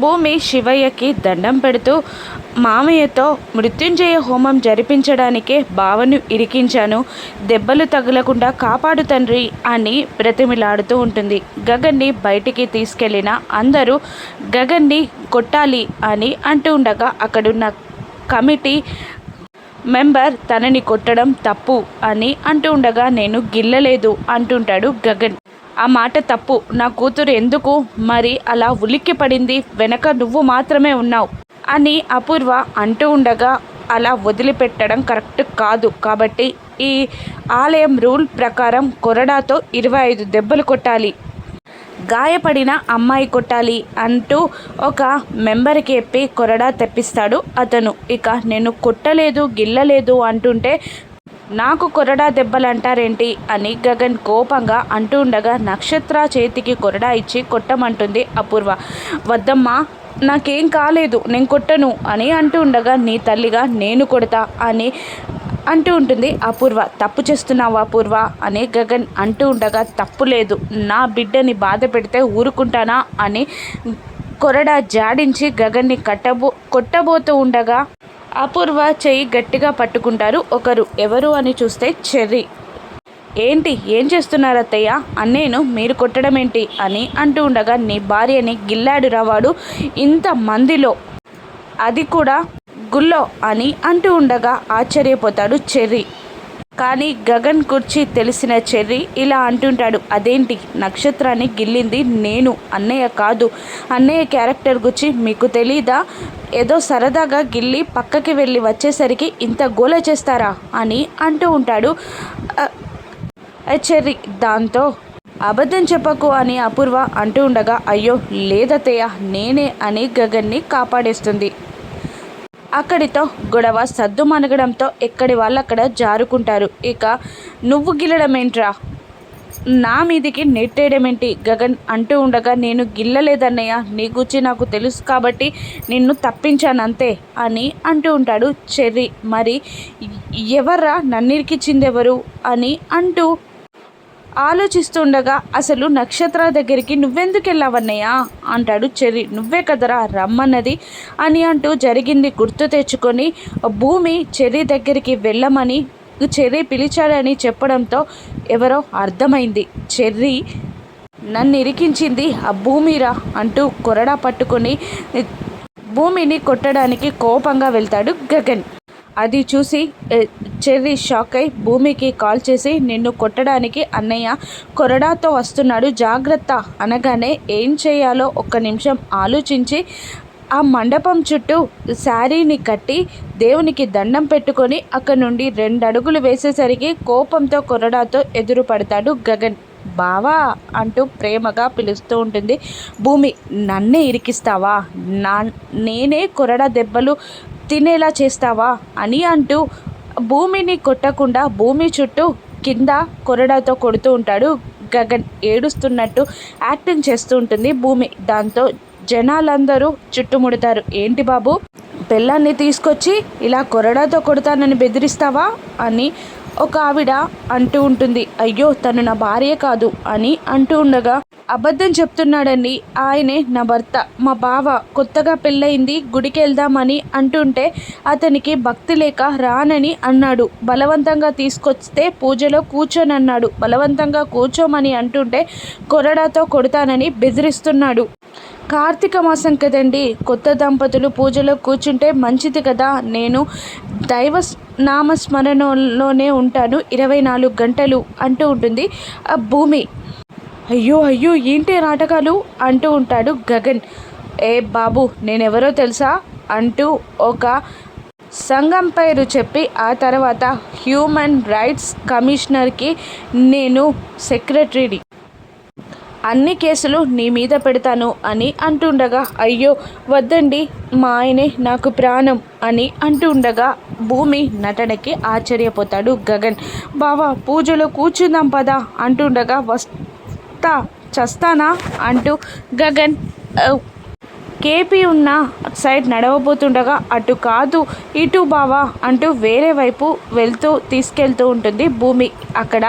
భూమి శివయ్యకి దండం పెడుతూ మామయ్యతో మృత్యుంజయ హోమం జరిపించడానికే బావను ఇరికించాను. దెబ్బలు తగలకుండా కాపాడు తండ్రి అని బ్రతిమిలాడుతూ ఉంటుంది. గగన్ని బయటికి తీసుకెళ్ళిన అందరూ గగన్ని కొట్టాలి అని అంటూ ఉండగా అక్కడున్న కమిటీ మెంబర్ తనని కొట్టడం తప్పు అని అంటూ ఉండగా నేను గిల్లలేదు అంటుంటాడు గగన్. ఆ మాట తప్పు. నా కూతురు ఎందుకు? మరి అలా ఉలిక్కి పడింది. వెనక నువ్వు మాత్రమే ఉన్నావు అని అపూర్వ అంటూ ఉండగా అలా వదిలిపెట్టడం కరెక్ట్ కాదు. కాబట్టి ఈ ఆలయం రూల్ ప్రకారం కొరడాతో ఇరవై ఐదు దెబ్బలు కొట్టాలి. గాయపడిన అమ్మాయి కొట్టాలి అంటూ ఒక మెంబర్కి చెప్పి కొరడా తెప్పిస్తాడు అతను. ఇక నేను కొట్టలేదు గిల్లలేదు అంటుంటే నాకు కొరడా దెబ్బలంటారేంటి అని గగన్ కోపంగా అంటూ ఉండగా నక్షత్ర చేతికి కొరడా ఇచ్చి కొట్టమంటుంది అపూర్వ. వద్దమ్మా నాకేం కాలేదు నేను కొట్టను అని అంటూ ఉండగా నీ తల్లిగా నేను కొడతా అని అంటూ ఉంటుంది అపూర్వ. తప్పు చేస్తున్నావు అపూర్వ అని గగన్ అంటూ ఉండగా తప్పు లేదు నా బిడ్డని బాధ పెడితే ఊరుకుంటానా అని కొరడా జాడించి గగన్ని కట్టబో కొట్టబోతూ ఉండగా అపూర్వ చెయ్యి గట్టిగా పట్టుకుంటారు ఒకరు ఎవరు అని చూస్తే చెర్రీ. ఏంటి ఏం చేస్తున్నారు అత్తయ్య అన్నేను మీరు కొట్టడం ఏంటి అని అంటూ ఉండగా నీ భార్యని గిల్లాడు రావాడు ఇంత మందిలో. అది కూడా గుల్లో అని అంటూ ఉండగా ఆశ్చర్యపోతాడు చెర్రీ. కానీ గగన్ గుర్చి తెలిసిన చెర్రీ ఇలా అంటుంటాడు అదేంటి? నక్షత్రాన్ని గిల్లింది నేను అన్నయ్య కాదు. అన్నయ్య క్యారెక్టర్ గురించి మీకు తెలీదా? ఏదో సరదాగా గిల్లి పక్కకి వెళ్ళి వచ్చేసరికి ఇంత గోల చేస్తారా? అని అంటూ ఉంటాడు చెర్రీ దాంతో అబద్ధం చెప్పకు అని అపూర్వ అంటూ ఉండగా అయ్యో లేదతయ్య నేనే అని గగన్ని కాపాడేస్తుంది. అక్కడితో గొడవ సద్దు మనగడంతో ఎక్కడి వాళ్ళు అక్కడ జారుకుంటారు. ఇక నువ్వు గిల్లడం ఏంట్రా నా మీదికి నెట్టేయడం ఏంటి గగన్ అంటూ ఉండగా నేను గిల్లలేదన్నయ్య నీ గురించి నాకు తెలుసు కాబట్టి నిన్ను తప్పించాను అంతే అని అంటూ ఉంటాడు చెర్రీ. మరి ఎవర్రా? నన్నిరికిచ్చిందెవరు? అని అంటూ ఆలోచిస్తుండగా అసలు నక్షత్ర దగ్గరికి నువ్వెందుకు వెళ్ళావన్నయ్యా అంటాడు చెర్రి. నువ్వే కదరా రమ్మన్నది అని అంటూ జరిగింది గుర్తు తెచ్చుకొని భూమి చెర్రీ దగ్గరికి వెళ్ళమని చెర్రీ పిలిచాడని చెప్పడంతో ఎవరో అర్థమైంది. చెర్రీ నన్ను ఇరికించింది ఆ భూమిరా అంటూ కొరడా పట్టుకొని భూమిని కొట్టడానికి కోపంగా వెళ్తాడు గగన్. అది చూసి చెర్రీ షాక్ అయి భూమికి కాల్ చేసి నిన్ను కొట్టడానికి అన్నయ్య కొరడాతో వస్తున్నాడు జాగ్రత్త అనగానే ఏం చేయాలో ఒక్క నిమిషం ఆలోచించి ఆ మండపం చుట్టూ శారీని కట్టి దేవునికి దండం పెట్టుకొని అక్కడి నుండి రెండు అడుగులు వేసేసరికి కోపంతో కొరడాతో ఎదురు పడతాడు గగన్. బావా అంటూ ప్రేమగా పిలుస్తూ ఉంటుంది. భూమి నన్నే ఇరికిస్తావా? నా నేనే కొరడ దెబ్బలు తినేలా చేస్తావా అని అంటూ భూమిని కొట్టకుండా భూమి చుట్టూ కింద కొరడాతో కొడుతూ ఉంటాడు. గగన్ ఏడుస్తున్నట్టు యాక్టింగ్ చేస్తూ ఉంటుంది భూమి. దాంతో జనాలందరూ చుట్టుముడతారు. ఏంటి బాబు పిల్లాన్ని తీసుకొచ్చి ఇలా కొరడాతో కొడతానని బెదిరిస్తావా? అని ఒక ఆవిడ అంటూ ఉంటుంది. అయ్యో తను నా భార్య కాదు అని అంటూ ఉండగా అబద్ధం చెప్తున్నాడండి ఆయనే నా భర్త. మా బావ కొత్తగా పెళ్ళయింది గుడికి వెళ్దామని అంటుంటే అతనికి భక్తి లేక రానని అన్నాడు. బలవంతంగా తీసుకొస్తే పూజలో కూర్చొని అన్నాడు బలవంతంగా కూర్చోమని అంటుంటే కొరడాతో కొడతానని బెదిరిస్తున్నాడు. కార్తీక మాసం కదండి కొత్త దంపతులు పూజలో కూర్చుంటే మంచిది కదా. నేను దైవ నామస్మరణలోనే ఉంటాను. ఇరవై నాలుగు గంటలు అంటూ ఉంటుంది. ఆ భూమి అయ్యో అయ్యో ఏంటి నాటకాలు? అంటూ ఉంటాడు గగన్. ఏ బాబు నేనెవరో తెలుసా? అంటూ ఒక సంఘం పేరు చెప్పి ఆ తర్వాత హ్యూమన్ రైట్స్ కమిషనర్కి నేను సెక్రటరీని. అన్ని కేసులు నీ మీద పెడతాను అని అంటుండగా అయ్యో వద్దండి మా ఆయనే నాకు ప్రాణం అని అంటుండగా భూమి నటనకి ఆశ్చర్యపోతాడు గగన్. బావా పూజలో కూర్చుందాం పదా అంటుండగా చస్తా చస్తానా? అంటూ గగన్ కేపీ ఉన్న సైడ్ నడవబోతుండగా అటు కాదు ఇటు బావా అంటూ వేరే వైపు వెళ్తూ తీసుకెళ్తూ ఉంటుంది భూమి. అక్కడ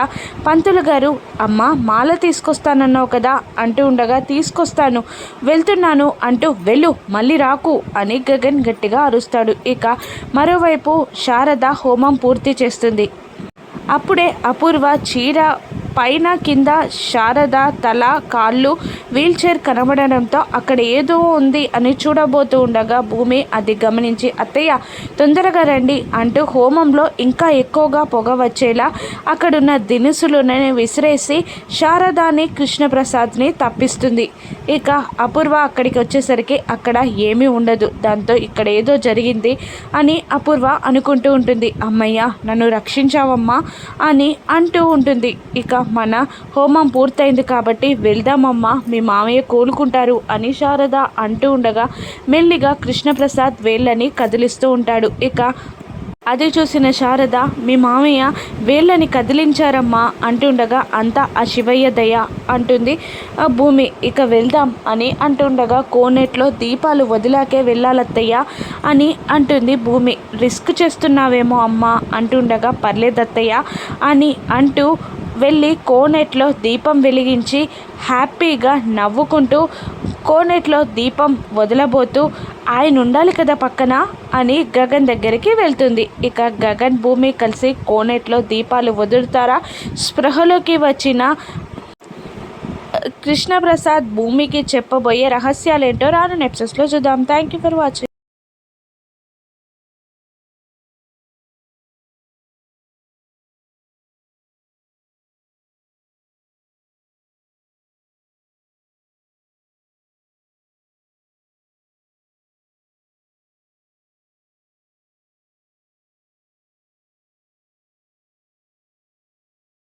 పంతులు గారు అమ్మ మాల తీసుకొస్తానన్నావు కదా అంటూ ఉండగా తీసుకొస్తాను వెళ్తున్నాను అంటూ వెళ్ళు మళ్ళీ రాకు అని గగన్ గట్టిగా అరుస్తాడు. ఇక మరోవైపు శారద హోమం పూర్తి చేస్తుంది. అప్పుడే అపూర్వ చీర పైన కింద శారద తల కాళ్ళు వీల్చైర్ కనబడడంతో అక్కడ ఏదో ఉంది అని చూడబోతూ ఉండగా భూమి అది గమనించి అత్తయ్య తొందరగా రండి అంటూ హోమంలో ఇంకా ఎక్కువగా పొగ వచ్చేలా అక్కడున్న దినుసులను విసిరేసి శారదాని కృష్ణప్రసాద్ని తప్పిస్తుంది. ఇక అపూర్వ అక్కడికి వచ్చేసరికి అక్కడ ఏమీ ఉండదు. దాంతో ఇక్కడ ఏదో జరిగింది అని అపూర్వ అనుకుంటూ ఉంటుంది. అమ్మయ్య నన్ను రక్షించావమ్మా అని అంటూ ఉంటుంది. ఇక మన హోమం పూర్తయింది కాబట్టి వెళ్దామమ్మా మీ మామయ్య కోలుకుంటారు అని శారద అంటూ ఉండగా మెల్లిగా కృష్ణప్రసాద్ వేళ్ళని కదిలిస్తూ ఉంటాడు. ఇక అది చూసిన శారద మీ మామయ్య వేళ్ళని కదిలించారమ్మా అంటుండగా అంతా ఆ శివయ్య దయ అంటుంది. ఆ భూమి ఇక వెళ్దాం అని అంటుండగా కోనేట్లో దీపాలు వదిలాకే వెళ్ళాలత్తయ్య అని అంటుంది. భూమి రిస్క్ చేస్తున్నావేమో అమ్మా అంటుండగా పర్లేదత్తయ్య అని అంటూ వెళ్ళి కోనేట్లో దీపం వెలిగించి హ్యాపీగా నవ్వుకుంటూ కోనేట్లో దీపం వదలబోతూ ఆయన ఉండాలి కదా పక్కన అని గగన్ దగ్గరికి వెళ్తుంది. ఇక గగన్ భూమి కలిసి కోనేట్లో దీపాలు వదులుతారా? స్పృహలోకి వచ్చిన కృష్ణప్రసాద్ భూమికి చెప్పబోయే రహస్యాలేంటో రాను నెప్సెస్లో చూద్దాం. Thank you for watching